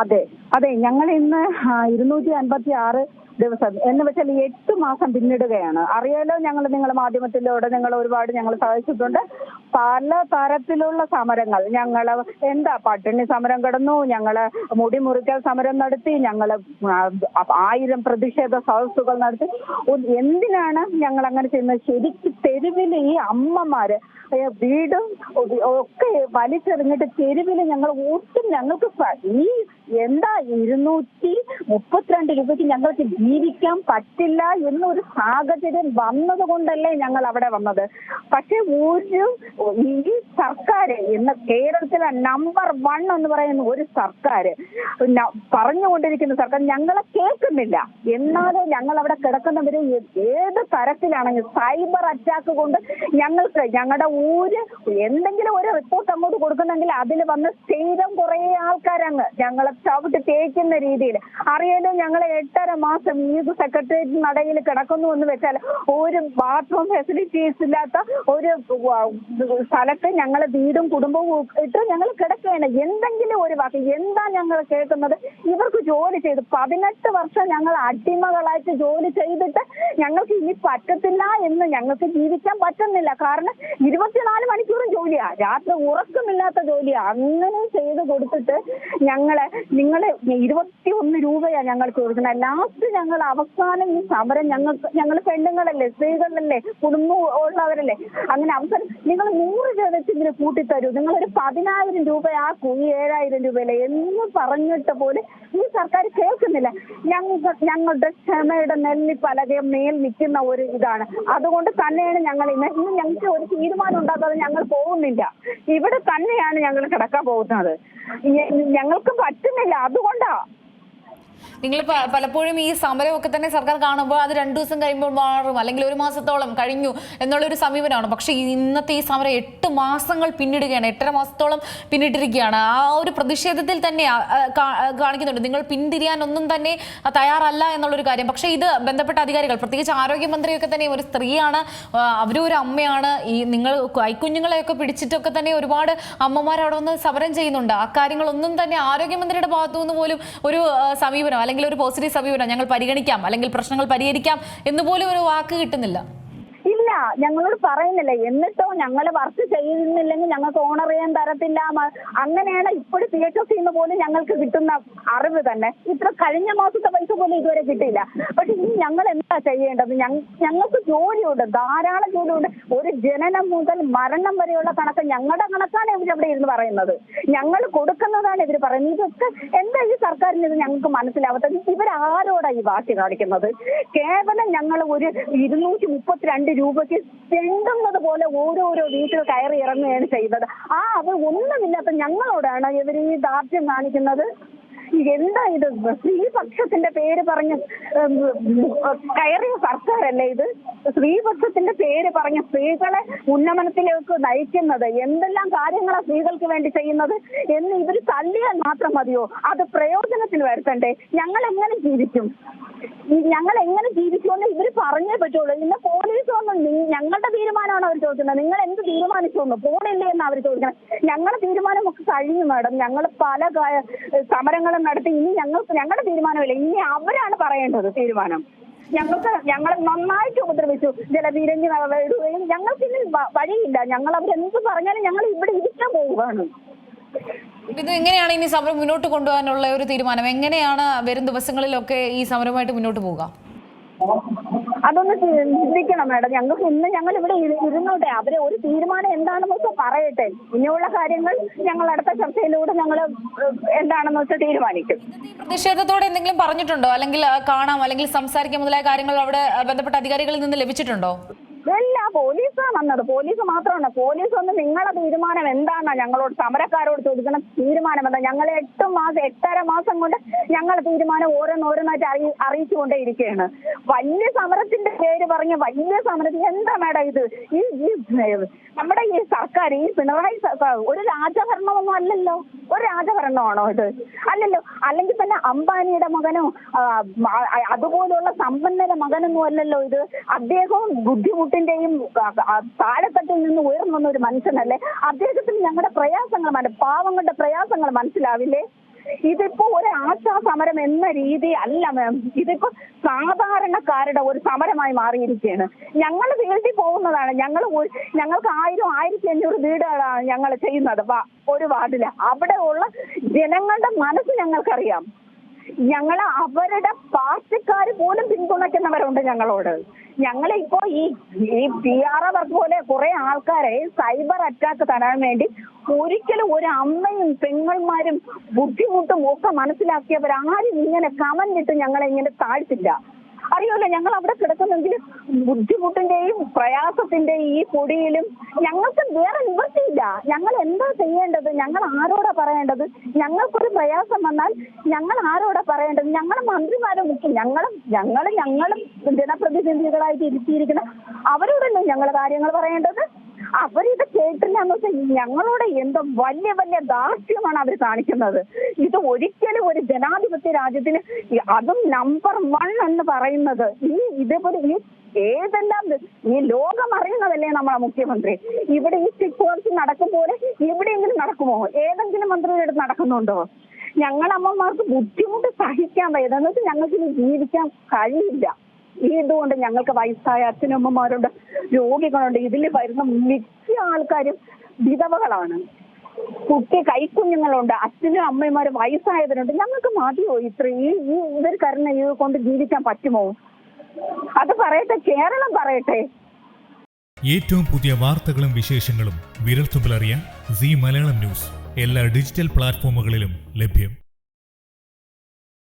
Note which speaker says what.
Speaker 1: അതെ അതെ ഞങ്ങൾ ഇന്ന് ഇരുന്നൂറ്റി അൻപത്തി ആറ് ദിവസം എന്ന് വെച്ചാൽ എട്ട് മാസം പിന്നിടുകയാണ്. അറിയാലോ ഞങ്ങൾ നിങ്ങൾ മാധ്യമത്തിലൂടെ നിങ്ങൾ ഒരുപാട് ഞങ്ങൾ സഹായിച്ചിട്ടുണ്ട്. പല തരത്തിലുള്ള സമരങ്ങൾ. ഞങ്ങൾ എന്താ പട്ടിണി സമരം കിടന്നു ഞങ്ങൾ മുടി മുറിക്കൽ സമരം നടത്തി ഞങ്ങൾ ആയിരം പ്രതിഷേധ സദസ്സുകൾ നടത്തി. എന്തിനാണ് ഞങ്ങൾ അങ്ങനെ ചെയ്യുന്നത്? ശരിക്കും തെരുവിൽ ഈ അമ്മമാര് വീടും ഒക്കെ വലിച്ചെറിഞ്ഞിട്ട് തെരുവിൽ ഞങ്ങൾ ഒട്ടും ഞങ്ങൾക്ക് ഈ എന്താ ഇരുന്നൂറ്റി മുപ്പത്തിരണ്ട് രൂപയ്ക്ക് ഞങ്ങൾക്ക് ജീവിക്കാൻ പറ്റില്ല എന്നൊരു സാഹചര്യം വന്നത് കൊണ്ടല്ലേ ഞങ്ങൾ അവിടെ വന്നത്. പക്ഷെ ഒരു ഈ സർക്കാർ ഇന്ന് കേരളത്തിലെ നമ്പർ വൺ എന്ന് പറയുന്ന ഒരു സർക്കാർ പറഞ്ഞുകൊണ്ടിരിക്കുന്ന സർക്കാർ ഞങ്ങളെ കേൾക്കുന്നില്ല. എന്നാലും ഞങ്ങൾ അവിടെ കിടക്കുന്നവര് ഏത് തരത്തിലാണെങ്കിൽ സൈബർ അറ്റാക്ക് കൊണ്ട് ഞങ്ങൾക്ക് ഞങ്ങളുടെ ഊര് എന്തെങ്കിലും ഒരു റിപ്പോർട്ട് അങ്ങോട്ട് കൊടുക്കുന്നെങ്കിൽ അതിൽ വന്ന് സ്ഥിരം കുറേ ആൾക്കാരങ്ങ് ഞങ്ങളെ ചവിട്ട് തേക്കുന്ന രീതിയിൽ. അറിയാലോ ഞങ്ങൾ എട്ടര മാസം ഈ സെക്രട്ടേറിയറ്റ് നടയിൽ കിടക്കുന്നു എന്ന് വെച്ചാൽ ഒരു ബാത്റൂം ഫെസിലിറ്റീസ് ഇല്ലാത്ത ഒരു സ്ഥലത്ത് ഞങ്ങൾ വീടും കുടുംബവും ഇട്ട് ഞങ്ങൾ കിടക്കുകയാണ്. എന്തെങ്കിലും ഒരു വാക്ക് എന്താ ഞങ്ങൾ കേൾക്കുന്നത്? ഇവർക്ക് ജോലി ചെയ്തു പതിനെട്ട് വർഷം ഞങ്ങൾ അടിമകളായിട്ട് ജോലി ചെയ്തിട്ട് ഞങ്ങൾക്ക് ഇനി പറ്റത്തില്ല എന്ന് ഞങ്ങൾക്ക് ജീവിക്കാൻ പറ്റുന്നില്ല. കാരണം ഇരുപത്തിനാല് മണിക്കൂറും ജോലിയാ. രാത്രി ഉറക്കമില്ലാത്ത ജോലിയാ. അങ്ങനെ ചെയ്ത് കൊടുത്തിട്ട് ഞങ്ങളെ നിങ്ങൾ ഇരുപത്തി ഒന്ന് രൂപയാണ് ഞങ്ങൾക്ക് കൊടുക്കുന്നത്. ലാസ്റ്റ് ഞങ്ങൾ അവസാനം ഈ സമരം ഞങ്ങൾക്ക് ഞങ്ങൾ പെണ്ണുങ്ങളല്ലേ സ്ത്രീകളല്ലേ കുടുംബം ഉള്ളവരല്ലേ അങ്ങനെ അവസരം നിങ്ങൾ നൂറ് രൂപ വെച്ച് ഇതിന് കൂട്ടിത്തരൂ. നിങ്ങൾ ഒരു പതിനായിരം രൂപ ആ കുഴി ഏഴായിരം രൂപയല്ലേ എന്ന് പറഞ്ഞിട്ട് പോലെ ഈ സർക്കാർ കേൾക്കുന്നില്ല. ഞങ്ങൾ ഞങ്ങളുടെ ക്ഷമയുടെ നെല്ലി പലകയും മേൽ നിൽക്കുന്ന ഒരു ഇതാണ്. അതുകൊണ്ട് തന്നെയാണ് ഞങ്ങൾ ഇന്ന് ഇന്ന് ഞങ്ങൾക്ക് ഒരു തീരുമാനം ഉണ്ടാക്കാതെ ഞങ്ങൾ പോകുന്നില്ല. ഇവിടെ തന്നെയാണ് ഞങ്ങൾ കിടക്കാൻ പോകുന്നത്. ഞങ്ങൾക്ക് പറ്റുന്നില്ല. അതുകൊണ്ടാ.
Speaker 2: നിങ്ങൾ പലപ്പോഴും ഈ സമരമൊക്കെ തന്നെ സർക്കാർ കാണുമ്പോൾ അത് രണ്ടു ദിവസം കഴിയുമ്പോൾ മാറും അല്ലെങ്കിൽ ഒരു മാസത്തോളം കഴിഞ്ഞു എന്നുള്ളൊരു സമീപനമാണ്. പക്ഷേ ഇന്നത്തെ ഈ സമരം എട്ട് മാസങ്ങൾ പിന്നിടുകയാണ് എട്ടര മാസത്തോളം പിന്നിട്ടിരിക്കുകയാണ്. ആ ഒരു പ്രതിഷേധത്തിൽ തന്നെ കാണിക്കുന്നുണ്ട്. നിങ്ങൾ പിന്തിരിയാൻ ഒന്നും തന്നെ തയ്യാറല്ല എന്നുള്ളൊരു കാര്യം. പക്ഷേ ഇത് ബന്ധപ്പെട്ട അധികാരികൾ പ്രത്യേകിച്ച് ആരോഗ്യമന്ത്രിയൊക്കെ തന്നെ ഒരു സ്ത്രീയാണ് അവരും ഒരു അമ്മയാണ്. ഈ നിങ്ങൾ കൈക്കുഞ്ഞുങ്ങളെയൊക്കെ പിടിച്ചിട്ടൊക്കെ തന്നെ ഒരുപാട് അമ്മമാർ അവിടെ വന്ന് സമരം ചെയ്യുന്നുണ്ട്. ആ കാര്യങ്ങളൊന്നും തന്നെ ആരോഗ്യമന്ത്രിയുടെ ഭാഗത്തു നിന്ന് പോലും ഒരു സമീപനം അല്ലെങ്കിൽ ഒരു പോസിറ്റീവ് സമീപനം ഞങ്ങൾ പരിഗണിക്കാം അല്ലെങ്കിൽ പ്രശ്നങ്ങൾ പരിഹരിക്കാം എന്ന് പോലും ഒരു വാക്ക് കിട്ടുന്നില്ല.
Speaker 1: ഇല്ല ഞങ്ങളോട് പറയുന്നില്ല. എന്നിട്ടോ ഞങ്ങൾ വർക്ക് ചെയ്യുന്നില്ലെങ്കിൽ ഞങ്ങൾക്ക് ഓണർ ചെയ്യാൻ തരത്തില്ല. അങ്ങനെയാണ് ഇപ്പോഴും പി എച്ച് നിന്ന് പോലും ഞങ്ങൾക്ക് കിട്ടുന്ന അറിവ് തന്നെ. ഇത്ര കഴിഞ്ഞ മാസത്തെ പൈസ പോലും ഇതുവരെ കിട്ടിയില്ല. പക്ഷെ ഇനി ഞങ്ങൾ എന്താ ചെയ്യേണ്ടത്? ഞങ്ങൾക്ക് ജോലിയുണ്ട് ധാരാളം ജോലിയുണ്ട്. ഒരു ജനനം മുതൽ മരണം വരെയുള്ള കണക്ക് ഞങ്ങളുടെ കണക്കാണ് ഇവർ അവിടെ ഇരുന്ന് പറയുന്നത്. ഞങ്ങൾ കൊടുക്കുന്നതാണ് ഇവർ പറയുന്നത്. ഇതൊക്കെ എന്താ ഈ സർക്കാരിന് ഇത് ഞങ്ങൾക്ക് മനസ്സിലാവാത്തത്? ഇവരാരോടാ ഈ വാശി കാണിക്കുന്നത്? കേവലം ഞങ്ങൾ ഒരു ഇരുന്നൂറ്റി മുപ്പത്തിരണ്ട് രൂപയ്ക്ക് ചെണ്ടുന്നത് പോലെ ഓരോരോ വീട്ടിൽ കയറി ഇറങ്ങുകയാണ് ചെയ്തത്. ആ അത് ഒന്നുമില്ലാത്ത ഞങ്ങളോടാണ് ഇവർ ഈ ദാർഢ്യം കാണിക്കുന്നത്. എന്താ ഇത്? സ്ത്രീപക്ഷത്തിന്റെ പേര് പറഞ്ഞ് കയറിയ സർക്കാരല്ലേ ഇത്? സ്ത്രീപക്ഷത്തിന്റെ പേര് പറഞ്ഞ് സ്ത്രീകളെ ഉന്നമനത്തിലേക്ക് നയിക്കുന്നത് എന്തെല്ലാം കാര്യങ്ങളാണ് സ്ത്രീകൾക്ക് വേണ്ടി ചെയ്യുന്നത് എന്ന് ഇവർ തള്ളിയാൽ മാത്രം മതിയോ? അത് പ്രയോജനത്തിന് വരുത്തണ്ടേ? ഞങ്ങൾ എങ്ങനെ ജീവിക്കും? ഞങ്ങൾ എങ്ങനെ ജീവിക്കുമെന്ന് ഇവർ പറഞ്ഞേ പറ്റുള്ളൂ. ഇന്ന് പോലീസ് ഒന്നും ഞങ്ങളുടെ തീരുമാനമാണ് അവർ ചോദിക്കുന്നത്? നിങ്ങൾ എന്ത് തീരുമാനിച്ചു പോണില്ലേ എന്ന് അവർ ചോദിക്കണം ഞങ്ങളുടെ തീരുമാനമൊക്കെ കഴിഞ്ഞു മാഡം. ഞങ്ങൾ പല കാ- സമരങ്ങളും നടത്തി ഇനി ഞങ്ങൾക്ക് ഞങ്ങളുടെ തീരുമാനമില്ല. ഇനി അവരാണ് പറയേണ്ടത് തീരുമാനം. ഞങ്ങൾക്ക് ഞങ്ങളെ നന്നായിട്ട് ഉപദ്രവിച്ചു ജലപീരങ്കി വിടുകയും ഞങ്ങൾക്ക് ഇനി വ- വഴിയില്ല. ഞങ്ങൾ അവരെന്ത് പറഞ്ഞാലും ഞങ്ങൾ ഇവിടെ ഇരിക്കാൻ പോവുകയാണ്.
Speaker 2: ഇത് എങ്ങനെയാണ് ഇനി സമരം മുന്നോട്ട് കൊണ്ടുപോകാനുള്ള ഒരു തീരുമാനം? എങ്ങനെയാണ് വരും ദിവസങ്ങളിലൊക്കെ ഈ സമരമായിട്ട് മുന്നോട്ട് പോവുക?
Speaker 1: അതൊന്ന് ചിന്തിക്കണം മാഡം. ഞങ്ങൾക്ക് ഇന്ന് ഞങ്ങൾ ഇവിടെ ഇരുന്നോട്ടെ. അവർ ഒരു തീരുമാനം എന്താണെന്ന് വെച്ചാൽ പറയട്ടെ. ഇനിയുള്ള കാര്യങ്ങൾ ഞങ്ങൾ അടുത്ത ചർച്ചയിലൂടെ ഞങ്ങൾ എന്താണെന്ന് വെച്ചാൽ തീരുമാനിക്കും.
Speaker 2: പ്രതിഷേധത്തോടെ എന്തെങ്കിലും പറഞ്ഞിട്ടുണ്ടോ? അല്ലെങ്കിൽ കാണാം. അല്ലെങ്കിൽ സംസാരിക്കാം. മുതലായ കാര്യങ്ങൾ അവിടെ ബന്ധപ്പെട്ട അധികാരികളിൽ നിന്ന് ലഭിച്ചിട്ടുണ്ടോ?
Speaker 1: ഇല്ല പോലീസാണ് വന്നത്. പോലീസ് മാത്രമാണ് പോലീസ് ഒന്ന് നിങ്ങളെ തീരുമാനം എന്താണ് ഞങ്ങളോട് സമരക്കാരോട് ചോദിക്കണം തീരുമാനം എന്താ. ഞങ്ങൾ എട്ട് മാസം എട്ടര മാസം കൊണ്ട് ഞങ്ങൾ തീരുമാനം ഓരോന്നോരോന്നായിട്ട് അറിയി അറിയിച്ചുകൊണ്ടേ ഇരിക്കുകയാണ് വലിയ സമരത്തിന്റെ പേര് പറഞ്ഞ് വലിയ സമരത്തിൽ എന്താ മേഡം ഇത്? ഈ നമ്മുടെ ഈ സർക്കാർ ഈ പിണറായി ഒരു രാജഭരണമൊന്നും അല്ലല്ലോ. ഒരു രാജഭരണമാണോ ഇത്? അല്ലല്ലോ. അല്ലെങ്കിൽ തന്നെ അംബാനിയുടെ മകനോ അതുപോലുള്ള സമ്പന്നരുടെ മകനൊന്നും അല്ലല്ലോ ഇത്. അദ്ദേഹവും ബുദ്ധിമുട്ടിന്റെയും താഴെത്തട്ടിൽ നിന്ന് ഉയർന്നു വന്ന ഒരു മനുഷ്യനല്ലേ? അദ്ദേഹത്തിന് ഞങ്ങളുടെ പ്രയാസങ്ങൾ പാവങ്ങളുടെ പ്രയാസങ്ങൾ മനസ്സിലാവില്ലേ? ഇതിപ്പോ ഒരു ആശാ സമരം എന്ന രീതി അല്ല മാം ഇതിപ്പോ സാധാരണക്കാരുടെ ഒരു സമരമായി മാറിയിരിക്കുകയാണ്. ഞങ്ങൾ വീട്ടിൽ പോകുന്നതാണ്. ഞങ്ങൾ ഞങ്ങൾക്ക് ആയിരം ആയിരത്തി അഞ്ഞൂറ് വീടുകളാണ് ഞങ്ങൾ ചെയ്യുന്നത്. ഒരു വാർഡിൽ. അവിടെ ഉള്ള ജനങ്ങളുടെ മനസ്സ് ഞങ്ങൾക്കറിയാം. ഞങ്ങൾ അവരുടെ പാർട്ടിക്കാർ പോലും പിന്തുണയ്ക്കുന്നവരുണ്ട് ഞങ്ങളോട്. ഞങ്ങളെ ഇപ്പോ ഈ ഈ പി ആർ എ വർക്ക് പോലെ കുറെ ആൾക്കാരെ സൈബർ അറ്റാക്ക് തരാൻ വേണ്ടി ഒരിക്കലും ഒരു അമ്മയും പെങ്ങന്മാരും ബുദ്ധിമുട്ടും ഒക്കെ മനസ്സിലാക്കിയവരാരും ഇങ്ങനെ കമന്റ് ഞങ്ങളെ ഇങ്ങനെ താഴ്ത്തില്ല. അറിയുമല്ലോ ഞങ്ങൾ അവിടെ കിടക്കുന്നെങ്കിൽ ബുദ്ധിമുട്ടിന്റെയും പ്രയാസത്തിന്റെയും ഈ പൊടിയിലും ഞങ്ങൾക്ക് വേറെ നിവൃത്തിയില്ല. ഞങ്ങൾ എന്താ ചെയ്യേണ്ടത്? ഞങ്ങൾ ആരോടാ പറയേണ്ടത്? ഞങ്ങൾക്കൊരു പ്രയാസം വന്നാൽ ഞങ്ങൾ ആരോടാ പറയേണ്ടത്? ഞങ്ങൾ മന്ത്രിമാരെ മുഖ്യം ഞങ്ങളും ഞങ്ങൾ ഞങ്ങളും ജനപ്രതിനിധികളായിട്ട് ഇരുത്തിയിരിക്കുന്ന അവരോടല്ലേ ഞങ്ങൾ കാര്യങ്ങൾ പറയേണ്ടത്? അവരിത് കേട്ടില്ല എന്ന് വെച്ചാൽ ഞങ്ങളോട് എന്തോ വലിയ വലിയ ദാർഷ്യമാണ് അവർ കാണിക്കുന്നത്. ഇത് ഒരിക്കലും ഒരു ജനാധിപത്യ രാജ്യത്തിന് അതും നമ്പർ വൺ എന്ന് പറയുന്നത്. ഈ ഇതേപോലെ ഈ ഏതെല്ലാം ഈ ലോകം അറിയുന്നതല്ലേ നമ്മളെ മുഖ്യമന്ത്രി? ഇവിടെ ഈ സ്റ്റിക് വർക്ക്സ് നടക്കും പോലെ എവിടെയെങ്കിലും നടക്കുമോ? ഏതെങ്കിലും മന്ത്രിയുടെ അടുത്ത് നടക്കുന്നുണ്ടോ? ഞങ്ങളമ്മമാർക്ക് ബുദ്ധിമുട്ട് സഹിക്കാൻ വയ്യ. വെച്ചാൽ ഞങ്ങൾക്ക് ജീവിക്കാൻ കഴിയില്ല. ഇതുകൊണ്ട് ഞങ്ങൾക്ക് വയസ്സായ അച്ഛനമ്മമാരുണ്ട് രോഗികളുണ്ട്? ഇതിൽ വരുന്ന മിക്ക ആൾക്കാരും വിധവകളാണ്. കുട്ടി കൈക്കുഞ്ഞുങ്ങളുണ്ട് അച്ഛനും അമ്മമാരും വയസ്സായവരുണ്ട്. ഞങ്ങൾക്ക് മതിയോ ഇത്ര ഈ ഇവർ കരുണ ഇത് കൊണ്ട് ജീവിക്കാൻ പറ്റുമോ? അത് പറയട്ടെ കേരളം പറയട്ടെ.
Speaker 3: ഏറ്റവും പുതിയ വാർത്തകളും വിശേഷങ്ങളും വിരൽത്തുമ്പിലറിയാൻ സി മലയാളം ന്യൂസ്. എല്ലാ ഡിജിറ്റൽ പ്ലാറ്റ്ഫോമുകളിലും ലഭ്യം.